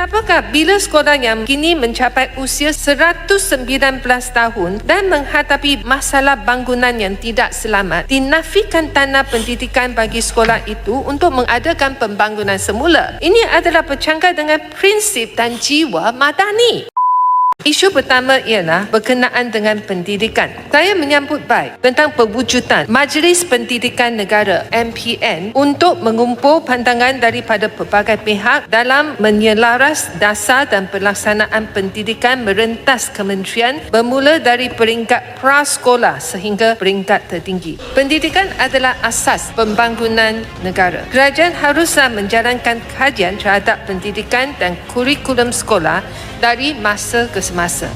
Kenapakah bila sekolah yang kini mencapai usia 119 tahun dan menghadapi masalah bangunan yang tidak selamat, dinafikan tanah pendidikan bagi sekolah itu untuk mengadakan pembangunan semula. Ini adalah bercanggah dengan prinsip dan jiwa madani. Isu pertama ialah berkenaan dengan pendidikan. Saya menyambut baik tentang pewujudan Majlis Pendidikan Negara MPN untuk mengumpul pandangan daripada pelbagai pihak dalam menyelaras dasar dan pelaksanaan pendidikan merentas kementerian bermula dari peringkat prasekolah sehingga peringkat tertinggi. Pendidikan adalah asas pembangunan negara. Kerajaan haruslah menjalankan kajian terhadap pendidikan dan kurikulum sekolah dari masa ke maçã.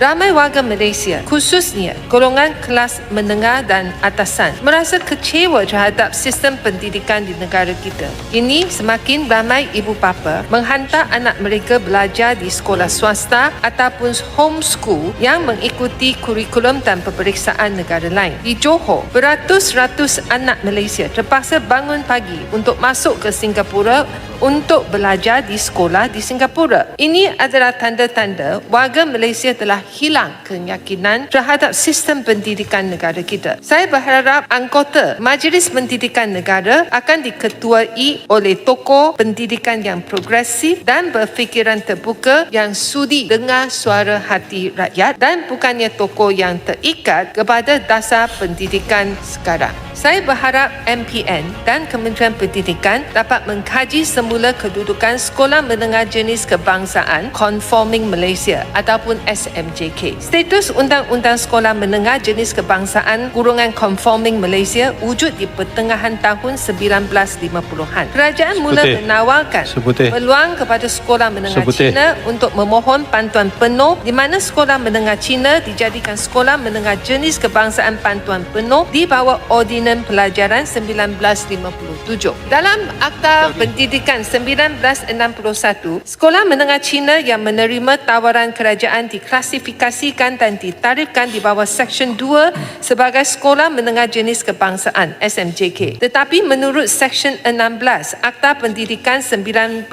Ramai warga Malaysia, khususnya golongan kelas menengah dan atasan, merasa kecewa terhadap sistem pendidikan di negara kita. Ini semakin ramai ibu bapa menghantar anak mereka belajar di sekolah swasta ataupun homeschool yang mengikuti kurikulum dan peperiksaan negara lain. Di Johor, beratus-ratus anak Malaysia terpaksa bangun pagi untuk masuk ke Singapura untuk belajar di sekolah di Singapura. Ini adalah tanda-tanda warga Malaysia telah hilang keyakinan terhadap sistem pendidikan negara kita. Saya berharap anggota Majlis Pendidikan Negara akan diketuai oleh tokoh pendidikan yang progresif dan berfikiran terbuka yang sudi dengar suara hati rakyat dan bukannya tokoh yang terikat kepada dasar pendidikan sekarang. Saya berharap MPN dan Kementerian Pendidikan dapat mengkaji semula kedudukan Sekolah Menengah Jenis Kebangsaan Conforming Malaysia ataupun SMJK. Status Undang-Undang Sekolah Menengah Jenis Kebangsaan Kurungan Conforming Malaysia wujud di pertengahan tahun 1950-an. Kerajaan mula Seputih. menawarkan Seputih. peluang kepada Sekolah Menengah Seputih. Cina untuk memohon bantuan penuh di mana Sekolah Menengah Cina dijadikan Sekolah Menengah Jenis Kebangsaan Bantuan Penuh di bawah Ordinan Pelajaran 1957. Dalam Akta Pendidikan 1961, Sekolah Menengah Cina yang menerima tawaran kerajaan diklasifikasikan dan ditarifkan di bawah Seksyen 2 sebagai Sekolah Menengah Jenis Kebangsaan SMJK. Tetapi menurut Seksyen 16 Akta Pendidikan 1996,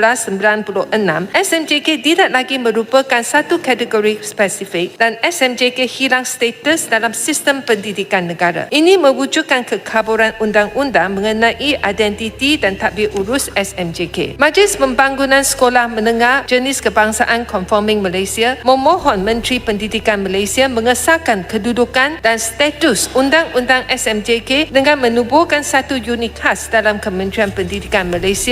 SMJK tidak lagi merupakan satu kategori spesifik dan SMJK hilang status dalam sistem pendidikan negara. Ini mewujudkan kekaburan undang-undang mengenai identiti dan tadbir urus SMJK. Majlis Pembangunan Sekolah Menengah Jenis Kebangsaan Conforming Malaysia memohon Menteri Pendidikan Malaysia mengesahkan kedudukan dan status Undang-Undang SMJK dengan menubuhkan satu unit khas dalam Kementerian Pendidikan Malaysia